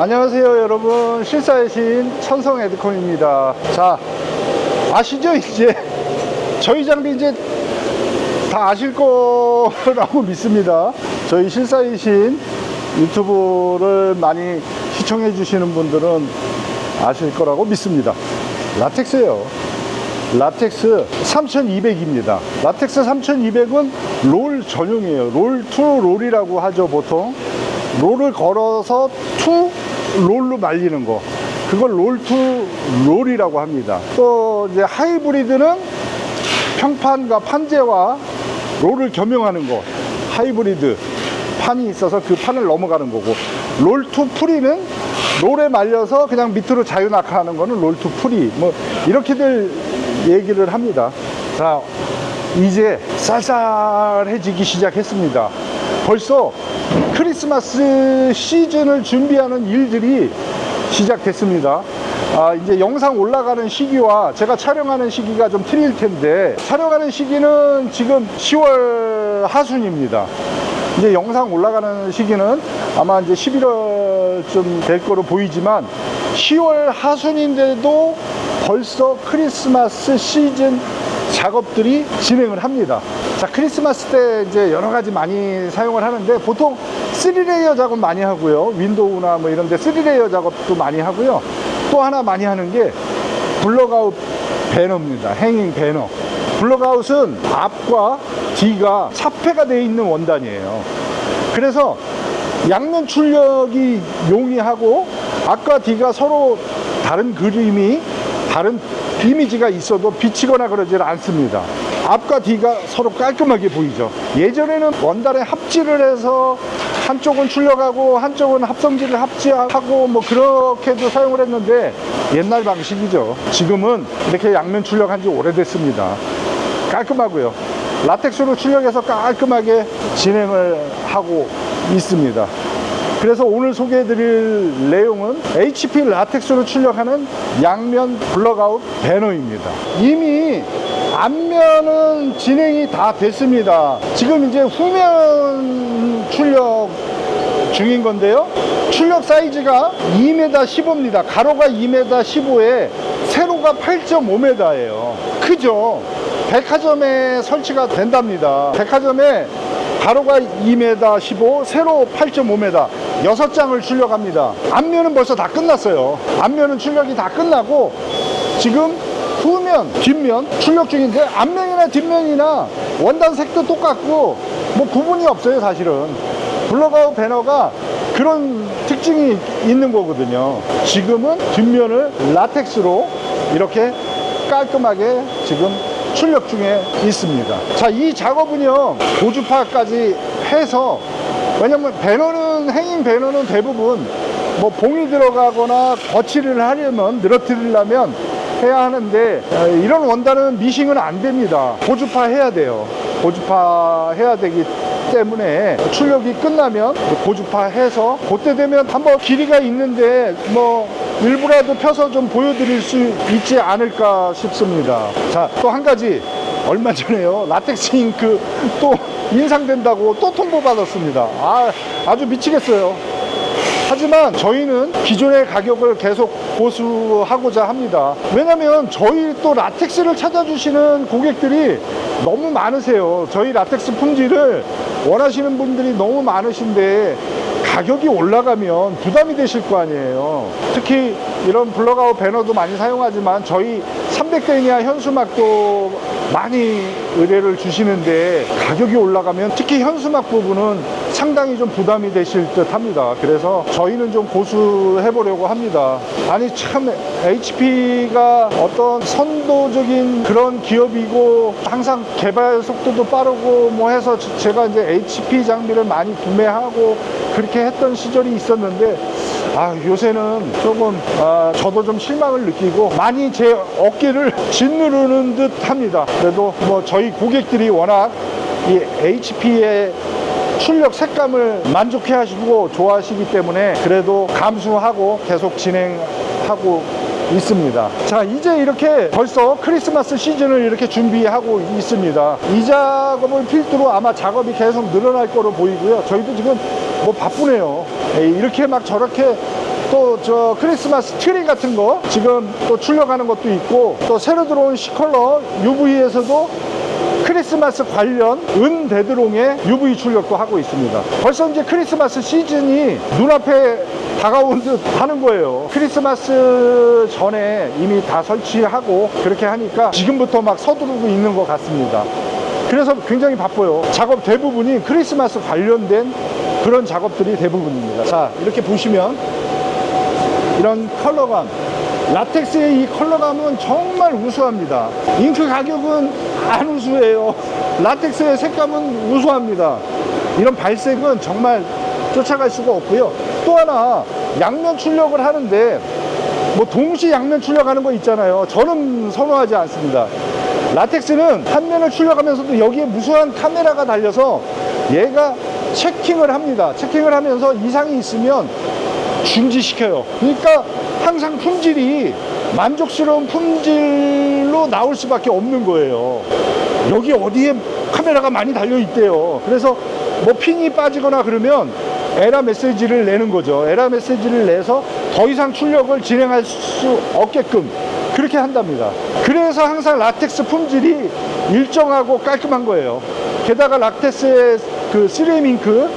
안녕하세요 여러분 실사의 신 천성 에드콘입니다 자 아시죠 이제 저희 장비 이제 다 아실 거라고 믿습니다 저희 실사의 신 유튜브를 많이 시청해 주시는 분들은 아실 거라고 믿습니다 라텍스예요 라텍스 3200입니다. 라텍스 3200은 롤 전용이에요. 롤투 롤이라고 하죠, 보통. 롤을 걸어서 투 롤로 말리는 거. 그걸 롤투 롤이라고 합니다. 또 이제 하이브리드는 평판과 판재와 롤을 겸용하는 거. 하이브리드 판이 있어서 그 판을 넘어가는 거고. 롤투 프리는 롤에 말려서 그냥 밑으로 자유낙하하는 거는 롤투 프리. 뭐 이렇게들 얘기를 합니다. 자, 이제 쌀쌀해지기 시작했습니다. 벌써 크리스마스 시즌을 준비하는 일들이 시작됐습니다. 아, 이제 영상 올라가는 시기와 제가 촬영하는 시기가 좀 틀릴 텐데, 촬영하는 시기는 지금 10월 하순입니다. 이제 영상 올라가는 시기는 아마 이제 11월쯤 될 거로 보이지만 10월 하순인데도 벌써 크리스마스 시즌 작업들이 진행을 합니다. 자, 크리스마스 때 이제 여러 가지 많이 사용을 하는데 보통 3레이어 작업 많이 하고요. 윈도우나 뭐 이런 데 3레이어 작업도 많이 하고요. 또 하나 많이 하는 게 블럭아웃 배너입니다. 행잉 배너. 블럭아웃은 앞과 뒤가 차폐가 되어 있는 원단이에요. 그래서 양면 출력이 용이하고 앞과 뒤가 서로 다른 그림이 다른 이미지가 있어도 비치거나 그러질 않습니다. 앞과 뒤가 서로 깔끔하게 보이죠. 예전에는 원단에 합지를 해서 한쪽은 출력하고 한쪽은 합성지를 합지하고 뭐 그렇게도 사용을 했는데 옛날 방식이죠. 지금은 이렇게 양면 출력한 지 오래됐습니다. 깔끔하고요. 라텍스로 출력해서 깔끔하게 진행을 하고 있습니다. 그래서 오늘 소개해드릴 내용은 HP 라텍스로 출력하는 양면 블럭아웃 배너입니다. 이미 앞면은 진행이 다 됐습니다. 지금 이제 후면 출력 중인 건데요. 출력 사이즈가 2m 15입니다. 가로가 2m 15에 세로가 8.5m예요. 크죠? 백화점에 설치가 된답니다. 백화점에 가로가 2m 15, 세로 8.5m, 6장을 출력합니다. 앞면은 벌써 다 끝났어요. 앞면은 출력이 다 끝나고 지금 후면, 뒷면 출력 중인데 앞면이나 뒷면이나 원단 색도 똑같고 뭐 구분이 없어요, 사실은. 블럭아웃 배너가 그런 특징이 있는 거거든요. 지금은 뒷면을 라텍스로 이렇게 깔끔하게 지금 출력 중에 있습니다. 자, 이 작업은요, 고주파까지 해서, 왜냐면 배너는, 행잉 배너는 대부분 뭐 봉이 들어가거나 거치를 하려면, 늘어뜨리려면 해야 하는데, 어, 이런 원단은 미싱은 안 됩니다. 고주파 해야 돼요. 고주파 해야 되기 때문에 출력이 끝나면 고주파 해서 그때 되면 한번 길이가 있는데 뭐 일부라도 펴서 좀 보여드릴 수 있지 않을까 싶습니다. 자, 또 한 가지. 얼마 전에요. 라텍스 잉크 또 인상된다고 또 통보 받았습니다. 아, 아주 미치겠어요. 하지만 저희는 기존의 가격을 계속 고수하고자 합니다. 왜냐면 저희 또 라텍스를 찾아주시는 고객들이 너무 많으세요. 저희 라텍스 품질을 원하시는 분들이 너무 많으신데 가격이 올라가면 부담이 되실 거 아니에요. 특히 이런 블럭아웃 배너도 많이 사용하지만 저희 300대니아 현수막도 많이 의뢰를 주시는데 가격이 올라가면 특히 현수막 부분은 상당히 좀 부담이 되실 듯 합니다. 그래서 저희는 좀 고수해 보려고 합니다. 아니 참 HP가 어떤 선도적인 그런 기업이고 항상 개발 속도도 빠르고 뭐 해서 제가 이제 HP 장비를 많이 구매하고 그렇게 했던 시절이 있었는데 아 요새는 조금 아, 저도 좀 실망을 느끼고 많이 제 어깨를 짓누르는 듯 합니다. 그래도 뭐 저희 고객들이 워낙 이 HP의 출력 색감을 만족해 하시고 좋아하시기 때문에 그래도 감수하고 계속 진행하고 있습니다. 자, 이제 이렇게 벌써 크리스마스 시즌을 이렇게 준비하고 있습니다. 이 작업을 필두로 아마 작업이 계속 늘어날 거로 보이고요. 저희도 지금 뭐 바쁘네요. 이렇게 막 저렇게 또 저 크리스마스 트리 같은 거 지금 또 출력하는 것도 있고 또 새로 들어온 C컬러 UV에서도 크리스마스 관련 은 베드롱의 UV 출력도 하고 있습니다. 벌써 이제 크리스마스 시즌이 눈앞에 다가온 듯 하는 거예요. 크리스마스 전에 이미 다 설치하고 그렇게 하니까 지금부터 막 서두르고 있는 것 같습니다. 그래서 굉장히 바빠요. 작업 대부분이 크리스마스 관련된 그런 작업들이 대부분입니다. 자, 이렇게 보시면 이런 컬러감 라텍스의 이 컬러감은 정말 우수합니다 잉크 가격은 안 우수해요. 라텍스의 색감은 우수합니다. 이런 발색은 정말 쫓아갈 수가 없고요. 또 하나 양면 출력을 하는데 뭐 동시 양면 출력하는 거 있잖아요. 저는 선호하지 않습니다. 라텍스는 한 면을 출력하면서도 여기에 무수한 카메라가 달려서 얘가 체킹을 합니다. 체킹을 하면서 이상이 있으면 중지시켜요. 그러니까 항상 품질이 만족스러운 품질로 나올 수밖에 없는 거예요. 여기 어디에 카메라가 많이 달려 있대요. 그래서 뭐 핀이 빠지거나 그러면 에라 메시지를 내는 거죠. 에라 메시지를 내서 더 이상 출력을 진행할 수 없게끔 그렇게 한답니다. 그래서 항상 라텍스 품질이 일정하고 깔끔한 거예요. 게다가 라텍스의 그 쓰레임 잉크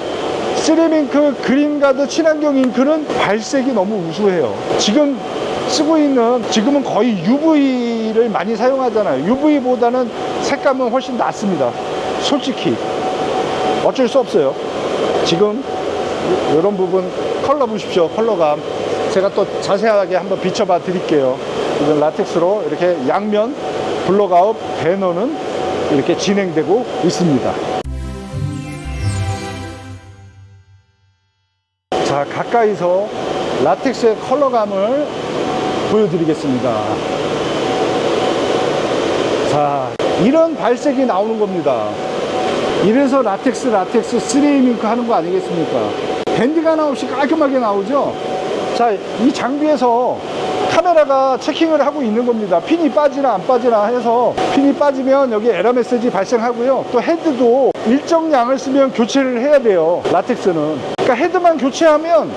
시레밍크 그린가드 친환경 잉크는 발색이 너무 우수해요. 지금 쓰고 있는 지금은 거의 UV를 많이 사용하잖아요. UV보다는 색감은 훨씬 낫습니다. 솔직히 어쩔 수 없어요. 지금 이런 부분 컬러 보십시오. 컬러감 제가 또 자세하게 한번 비춰봐 드릴게요. 이건 라텍스로 이렇게 양면 블록아웃 배너는 이렇게 진행되고 있습니다. 자, 가까이서 라텍스의 컬러감을 보여드리겠습니다. 자, 이런 발색이 나오는 겁니다. 이래서 라텍스, 라텍스, 쓰레이밍크 하는 거 아니겠습니까? 밴드가 하나 없이 깔끔하게 나오죠? 자, 이 장비에서 카메라가 체킹을 하고 있는 겁니다. 핀이 빠지나 안 빠지나 해서 핀이 빠지면 여기 에러 메시지 발생하고요. 또 헤드도 일정 양을 쓰면 교체를 해야 돼요. 라텍스는. 그러니까 헤드만 교체하면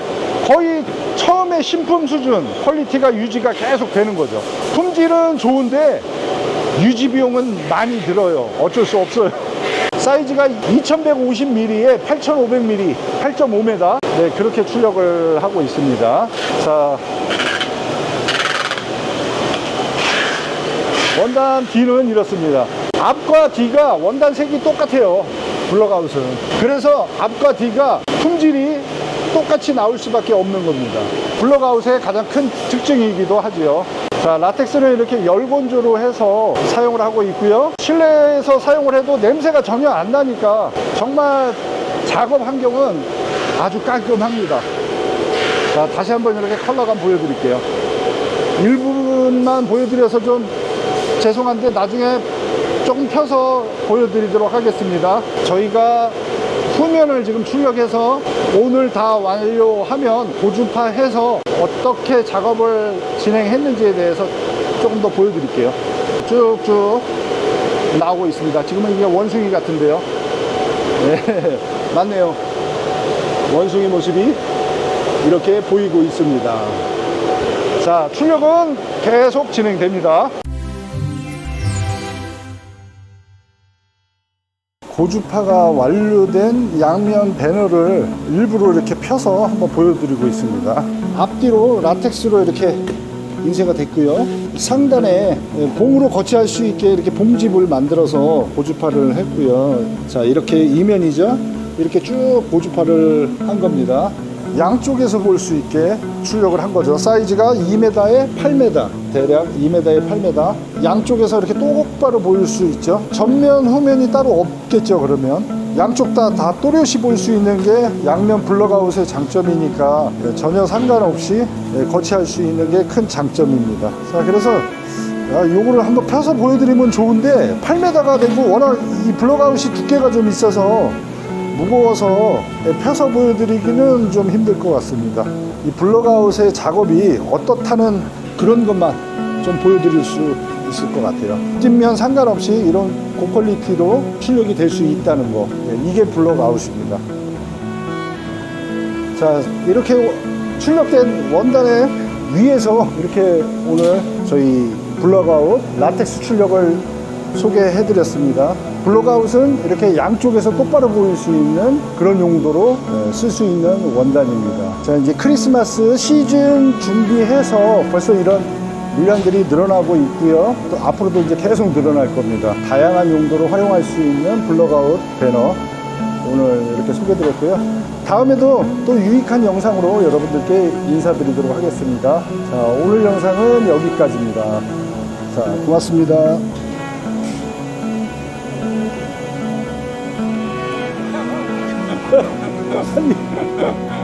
거의 처음에 신품 수준 퀄리티가 유지가 계속 되는 거죠. 품질은 좋은데 유지 비용은 많이 들어요. 어쩔 수 없어요. 사이즈가 2150mm에 8500mm, 8.5m. 네, 그렇게 출력을 하고 있습니다. 자, 원단 뒤는 이렇습니다. 앞과 뒤가 원단 색이 똑같아요. 블럭아웃은. 그래서 앞과 뒤가 품질이 똑같이 나올 수밖에 없는 겁니다. 블럭아웃의 가장 큰 특징이기도 하지요. 자, 라텍스를 이렇게 열건조로 해서 사용을 하고 있고요. 실내에서 사용을 해도 냄새가 전혀 안 나니까 정말 작업 환경은 아주 깔끔합니다. 자, 다시 한번 이렇게 컬러감 보여드릴게요. 일부분만 보여드려서 좀 죄송한데 나중에 조금 펴서 보여드리도록 하겠습니다. 저희가 후면을 지금 출력해서 오늘 다 완료하면 고주파 해서 어떻게 작업을 진행했는지에 대해서 조금 더 보여드릴게요. 쭉쭉 나오고 있습니다. 지금은 이게 원숭이 같은데요. 네, 맞네요. 원숭이 모습이 이렇게 보이고 있습니다. 자, 출력은 계속 진행됩니다. 고주파가 완료된 양면 배너를 일부러 이렇게 펴서 한번 보여드리고 있습니다. 앞뒤로 라텍스로 이렇게 인쇄가 됐고요. 상단에 봉으로 거치할 수 있게 이렇게 봉집을 만들어서 고주파를 했고요. 자, 이렇게 이면이죠. 이렇게 쭉 고주파를 한 겁니다. 양쪽에서 볼 수 있게 출력을 한 거죠. 사이즈가 2m에 8m, 대략 2m에 8m. 양쪽에서 이렇게 똑바로 보일 수 있죠. 전면, 후면이 따로 없겠죠, 그러면. 양쪽 다, 다 또렷이 볼 수 있는 게 양면 블럭아웃의 장점이니까 전혀 상관없이 거치할 수 있는 게 큰 장점입니다. 자, 그래서 야, 요거를 한번 펴서 보여드리면 좋은데 8m가 되고 워낙 이 블럭아웃이 두께가 좀 있어서 무거워서 펴서 보여드리기는 좀 힘들 것 같습니다. 이 블럭아웃의 작업이 어떻다는 그런 것만 좀 보여드릴 수 있을 것 같아요. 뒷면 상관없이 이런 고퀄리티로 출력이 될 수 있다는 거. 네, 이게 블럭아웃입니다. 자, 이렇게 출력된 원단의 위에서 이렇게 오늘 저희 블럭아웃 라텍스 출력을 소개해드렸습니다. 블록아웃은 이렇게 양쪽에서 똑바로 보일 수 있는 그런 용도로 쓸 수 있는 원단입니다. 자, 이제 크리스마스 시즌 준비해서 벌써 이런 물량들이 늘어나고 있고요. 또 앞으로도 이제 계속 늘어날 겁니다. 다양한 용도로 활용할 수 있는 블록아웃 배너 오늘 이렇게 소개드렸고요. 다음에도 또 유익한 영상으로 여러분들께 인사드리도록 하겠습니다. 자, 오늘 영상은 여기까지입니다. 자, 고맙습니다. 아니,